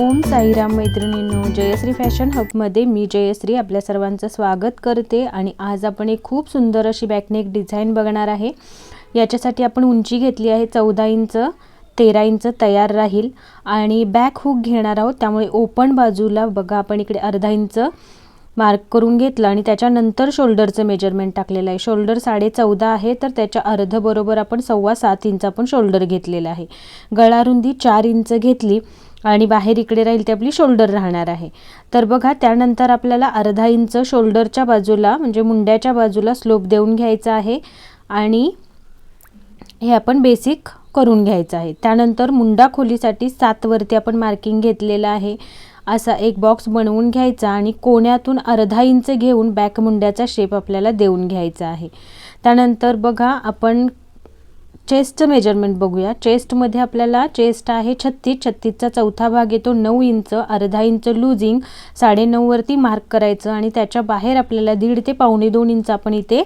ओम साईराम मैत्रिणींनो जयश्री फॅशन हबमध्ये मी जयश्री आपल्या सर्वांचं स्वागत करते आणि आज आपण एक खूप सुंदर अशी बॅकनेक डिझाईन बघणार आहे. याच्यासाठी आपण उंची घेतली आहे चौदा इंच तेरा इंच तयार राहील आणि बॅक हुक घेणार आहोत. त्यामुळे ओपन बाजूला बघा आपण इकडे अर्धा इंच मार्क करून घेतलं आणि त्याच्यानंतर शोल्डरचं मेजरमेंट टाकलेलं आहे. शोल्डर साडे चौदा आहे तर त्याच्या अर्ध बरोबर आपण सव्वा सात इंच आपण शोल्डर घेतलेला आहे. गळारुंदी चार इंच घेतली. आणि बाहेर इकडे राहील ते आपली शोल्डर राहणार आहे. तर बघा त्यानंतर आपल्याला अर्धा इंच शोल्डरच्या बाजूला म्हणजे मुंड्याच्या बाजूला स्लोप देऊन घ्यायचा आहे. आणि हे आपण बेसिक करून घ्यायचं आहे. त्यानंतर मुंडा खोलीसाठी सातवरती आपण मार्किंग घेतलेलं आहे. असा एक बॉक्स बनवून घ्यायचा आणि कोण्यातून अर्धा इंच घेऊन बॅक मुंड्याचा शेप आपल्याला देऊन घ्यायचा आहे. त्यानंतर बघा आपण चेस्टचं मेजरमेंट बघूया. चेस्टमध्ये आपल्याला चेस्ट आहे छत्तीस. छत्तीसचा चौथा भाग येतो नऊ इंच अर्धा इंच लुझिंग साडेनऊवरती मार्क करायचं आणि त्याच्या बाहेर आपल्याला दीड ते पावणे दोन इंच आपण इथे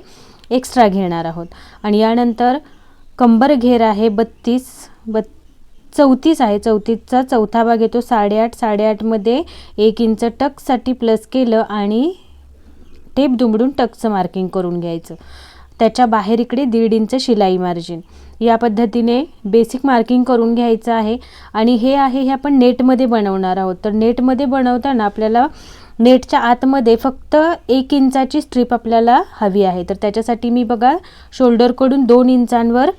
एक्स्ट्रा घेणार आहोत. आणि यानंतर कंबर घेर आहे बत्तीस बत् चौतीस आहे. चौतीसचा चौथा भाग येतो साडेआठ. साडेआठमध्ये एक इंच टक्ससाठी प्लस केलं आणि टेप दुमडून टक्सचं मार्किंग करून घ्यायचं. त्याच्या बाहेर इकडे दीड इंच शिलाई मार्जिन या पद्धतीने बेसिक मार्किंग करून घ्यायचं आहे. आणि हे आहे हे आपण नेटमध्ये बनवणार आहोत. तर नेटमध्ये बनवताना आपल्याला नेटच्या आतमध्ये फक्त एक इंचाची स्ट्रीप आपल्याला हवी आहे. तर त्याच्यासाठी मी बघा शोल्डरकडून दोन इंचांवर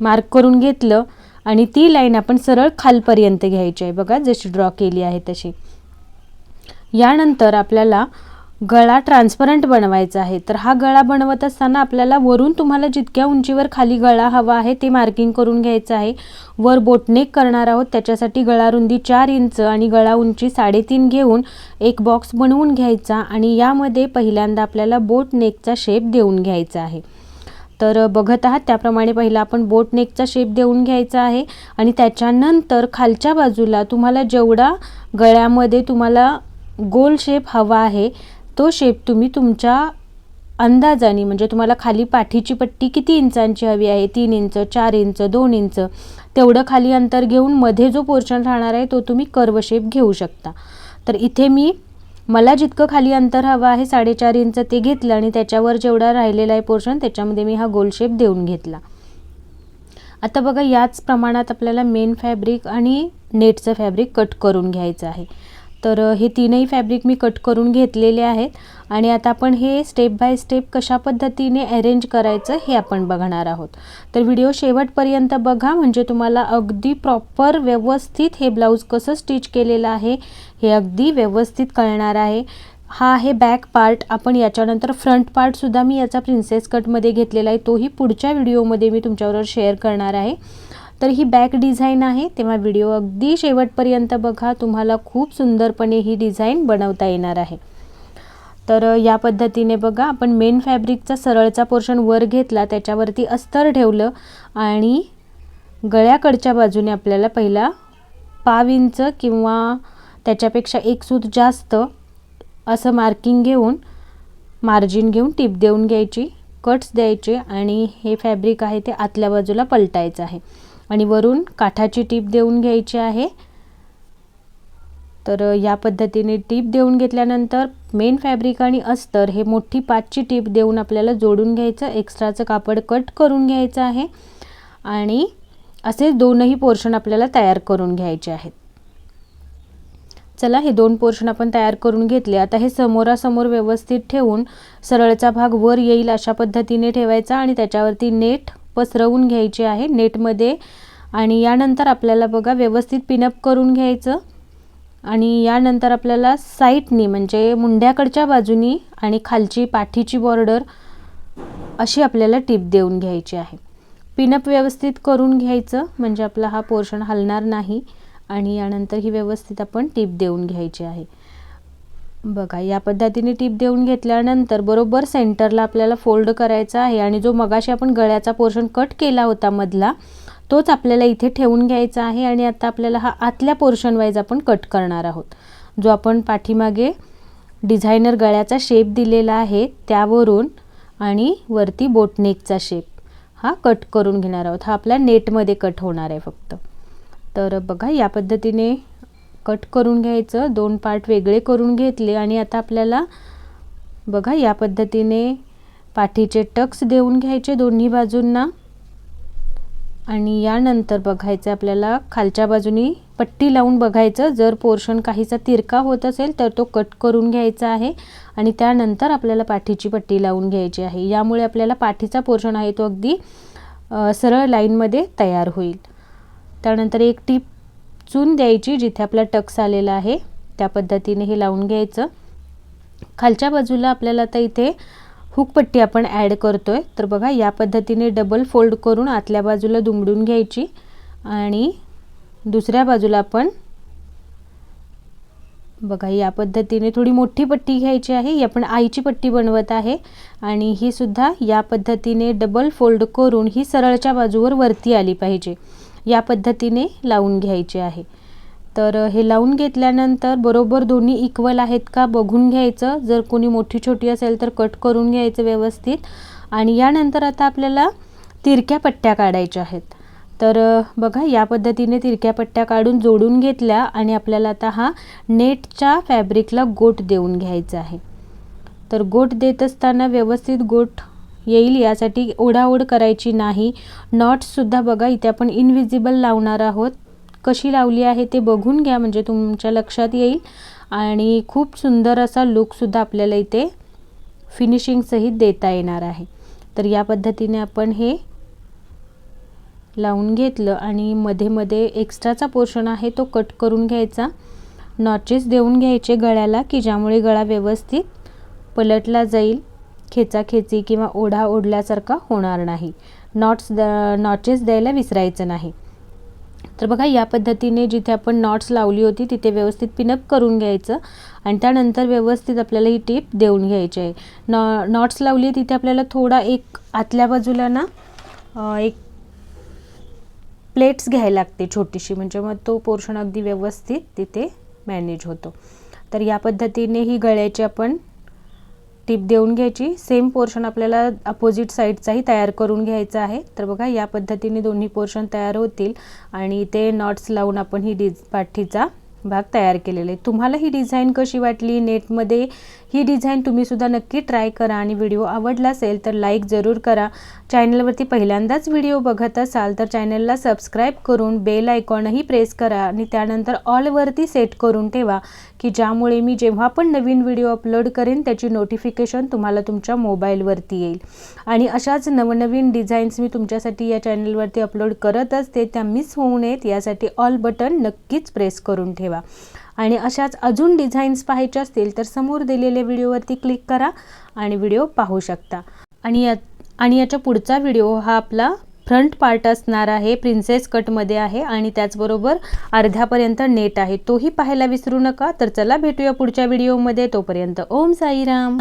मार्क करून घेतलं. आणि ती लाईन आपण सरळ खालपर्यंत घ्यायची आहे. बघा जशी ड्रॉ केली आहे तशी. यानंतर आपल्याला गळा ट्रान्सपरंट बनवायचा आहे. तर हा गळा बनवत असताना आपल्याला वरून तुम्हाला जितक्या उंचीवर खाली गळा हवा आहे ते मार्किंग करून घ्यायचं आहे. वर बोटनेक करणार आहोत. त्याच्यासाठी गळा रुंदी चार इंच आणि गळा उंची साडेतीन घेऊन एक बॉक्स बनवून घ्यायचा आणि यामध्ये पहिल्यांदा आपल्याला बोट नेकचा शेप देऊन घ्यायचा आहे. तर बघत आहात त्याप्रमाणे पहिला आपण बोट नेकचा शेप देऊन घ्यायचा आहे आणि त्याच्यानंतर खालच्या बाजूला तुम्हाला जेवढा गळ्यामध्ये तुम्हाला गोल शेप हवा आहे तो शेप तुम्ही तुमच्या अंदाजाने म्हणजे तुम्हाला खाली पाठीची पट्टी किती इंचांची हवी आहे? तीन इंच चार इंच दोन इंच? तेवढं खाली अंतर घेऊन मध्ये जो पोर्शन राहणार आहे तो तुम्ही कर्व शेप घेऊ शकता. तर इथे मी मला जितकं खाली अंतर हवं आहे साडेचार इंच ते घेतलं आणि त्याच्यावर जेवढा राहिलेला आहे पोर्शन त्याच्यामध्ये मी हा गोल शेप देऊन घेतला. आता बघा याच प्रमाणात आपल्याला मेन फॅब्रिक आणि नेटचं फॅब्रिक कट करून घ्यायचं आहे. तर हे तीनही फॅब्रिक मी कट करून घेतलेले आहेत. आणि आता आपण हे स्टेप बाय स्टेप कशा पद्धतीने अरेंज करायचं हे आपण बघणार आहोत. तर व्हिडिओ शेवटपर्यंत बघा म्हणजे तुम्हाला अगदी प्रॉपर व्यवस्थित हे ब्लाऊज कसं स्टिच केलेलं आहे हे अगदी व्यवस्थित कळणार आहे. हा आहे बॅक पार्ट आपण याच्यानंतर फ्रंट पार्टसुद्धा मी याचा प्रिन्सेस कटमध्ये घेतलेला आहे. तोही पुढच्या व्हिडिओमध्ये मी तुमच्याबरोबर शेअर करणार आहे. तर ही बॅक डिझाईन आहे. तेव्हा व्हिडिओ अगदी शेवटपर्यंत बघा. तुम्हाला खूप सुंदरपणे ही डिझाईन बनवता येणार आहे. तर या पद्धतीने बघा. आपण मेन फॅब्रिकचा सरळचा पोर्शन वर घेतला. त्याच्यावरती अस्तर ठेवलं. आणि गळ्याकडच्या बाजूने आपल्याला पहिला पाव इंच किंवा त्याच्यापेक्षा एक सूत जास्त असं मार्किंग घेऊन मार्जिन घेऊन टिप देऊन घ्यायची. कट्स द्यायचे. आणि हे फॅब्रिक आहे ते आतल्या बाजूला पलटायचं आहे. आणि वरून काठाची टीप देऊन घ्यायची आहे. तर या पद्धतीने टीप देऊन घेतल्यानंतर मेन फॅब्रिक आणि अस्तर हे मोठी पाचची टीप देऊन आपल्याला जोडून घ्यायचं एक्स्ट्राचं कापड कट करून घ्यायचं आहे. आणि असे दोनही पोर्शन आपल्याला तयार करून घ्यायचे आहेत. चला हे दोन पोर्शन आपण तयार करून घेतले. आता हे समोरासमोर व्यवस्थित ठेवून सरळचा भाग वर येईल अशा पद्धतीने ठेवायचा आणि त्याच्यावरती नेट पसरवून घ्यायचे आहे नेटमध्ये. आणि यानंतर आपल्याला बघा व्यवस्थित पिनअप करून घ्यायचं. आणि यानंतर आपल्याला साईटनी म्हणजे मुंड्याकडच्या बाजूनी आणि खालची पाठीची बॉर्डर अशी आपल्याला टिप देऊन घ्यायची आहे. पिनअप व्यवस्थित करून घ्यायचं म्हणजे आपला हा पोर्शन हलणार नाही. आणि यानंतर ही व्यवस्थित आपण टीप देऊन घ्यायची आहे. बघा या पद्धतीने टीप देऊन घेतल्यानंतर बरोबर सेंटरला आपल्याला फोल्ड करायचा आहे आणि जो मगाशी आपण गळ्याचा पोर्शन कट केला होता मधला तोच आपल्याला इथे ठेवून घ्यायचा आहे आणि आता आपल्याला हा आतल्या पोर्शन वाईज आपण कट करणार आहोत. जो आपण पाठीमागे डिझायनर गळ्याचा शेप दिलेला आहे त्यावरून आणि वरती बोटनेकचा शेप हा कट करून घेणार आहोत. हा आपल्या नेटमध्ये कट होणार आहे फक्त. तर बघा या पद्धतीने कट करून घ्यायचं दोन पार्ट वेगळे करून घेतले आणि आता आपल्याला बघा या पद्धतीने पाठीचे टक्स देऊन घ्यायचे दोन्ही बाजूंना. आणि यानंतर बघायचं आपल्याला खालच्या बाजूनी पट्टी लावून बघायचं. जर पोर्शन काहीचा तिरका होत असेल तर तो कट करून घ्यायचा आहे. आणि त्यानंतर आपल्याला पाठीची पट्टी लावून घ्यायची आहे. यामुळे आपल्याला पाठीचा पोर्शन आहे तो अगदी सरळ लाईनमध्ये तयार होईल. त्यानंतर एक टीप चून द्यायची जिथे आपला टक्स आलेला आहे त्या पद्धतीने हे लावून घ्यायचं. खालच्या बाजूला आपल्याला आता इथे हुकपट्टी आपण ॲड करतो आहे तर बघा या पद्धतीने डबल फोल्ड करून आतल्या बाजूला दुमडून घ्यायची आणि दुसऱ्या बाजूला आपण बघा या पद्धतीने थोडी मोठी पट्टी घ्यायची आहे. ही आपण आईची पट्टी बनवत आहे आणि ही सुद्धा या पद्धतीने डबल फोल्ड करून ही सरळच्या बाजूवर वरती आली पाहिजे. या पद्धतीने लावून घ्यायचे आहे. तर हे लावून घेतल्यानंतर बरोबर दोन्ही इक्वल आहेत का बघून घ्यायचं. जर कोणी मोठी छोटी असेल तर कट करून घ्यायचं व्यवस्थित. आणि यानंतर आता आपल्याला तिरक्या पट्ट्या काढायच्या आहेत. तर बघा या पद्धतीने तिरक्या पट्ट्या काढून जोडून घेतल्या आणि आपल्याला आता हा नेटच्या फॅब्रिकला गोट देऊन घ्यायचा आहे. तर गोट देत असताना व्यवस्थित गोट येईल यासाठी ओढाओढ करायची नाही. नॉट्ससुद्धा बघा इथे आपण इनव्हिजिबल लावणार आहोत. कशी लावली आहे ते बघून घ्या म्हणजे तुमच्या लक्षात येईल. आणि खूप सुंदर असा लुकसुद्धा आपल्याला इथे फिनिशिंगसहित देता येणार आहे. तर या पद्धतीने आपण हे लावून घेतलं आणि मध्ये मध्ये एक्स्ट्राचा पोर्शन आहे तो कट करून घ्यायचा. नॉचेस देऊन घ्यायचे गळ्याला की ज्यामुळे गळा व्यवस्थित पलटला जाईल. खेचाखेची किंवा ओढा ओढल्यासारखा होणार नाही. नॉट्स द नॉचेस द्यायला विसरायचं नाही. तर बघा या पद्धतीने जिथे आपण नॉट्स लावली होती तिथे व्यवस्थित पिनअप करून घ्यायचं आणि त्यानंतर व्यवस्थित आपल्याला ही टीप देऊन घ्यायची आहे. नॉ नॉट्स लावली तिथे आपल्याला थोडा एक आतल्या बाजूला ना एक प्लेट्स घ्यायला लागते छोटीशी. म्हणजे मग तो पोर्शन अगदी व्यवस्थित तिथे मॅनेज होतो. तर या पद्धतीने ही गळ्याची आपण टीप देऊन घ्यायची. सेम पोर्शन आपल्याला अपोजिट साईडचाही तयार करून घ्यायचा आहे. तर बघा या पद्धतीने दोन्ही पोर्शन तयार होतील आणि ते नॉट्स लावून आपण ही डिझ पाठीचा भाग तयार केलेले आहे. तुम्हाला ही डिझाईन कशी वाटली? नेटमध्ये ही डिझाईन तुम्हीसुद्धा नक्की ट्राय करा आणि व्हिडिओ आवडला असेल तर लाईक जरूर करा. चॅनलवरती पहिल्यांदाच व्हिडिओ बघत असाल तर चॅनलला सबस्क्राईब करून बेल आयकॉनही प्रेस करा आणि त्यानंतर ऑलवरती सेट करून ठेवा. की ज्यामुळे मी जेव्हा पण नवीन व्हिडिओ अपलोड करेन त्याची नोटिफिकेशन तुम्हाला तुमच्या मोबाईलवरती येईल. आणि अशाच नवनवीन डिझाईन्स मी तुमच्यासाठी या चॅनलवरती अपलोड करत असते त्या मिस होऊ नयेत यासाठी ऑल बटन नक्कीच प्रेस करून ठेवा. आणि अशाच अजून डिझाईन्स पाहायचे असतील तर समोर दिलेल्या व्हिडिओवरती क्लिक करा आणि व्हिडिओ पाहू शकता. आणि या आणि याच्या पुढचा व्हिडिओ हा आपला फ्रंट पार्ट असणार आहे प्रिन्सेस कटमध्ये आहे आणि त्याचबरोबर अर्ध्यापर्यंत नेट आहे. तोही पाहायला विसरू नका. तर चला भेटूया पुढच्या व्हिडिओमध्ये तोपर्यंत ओम साईराम.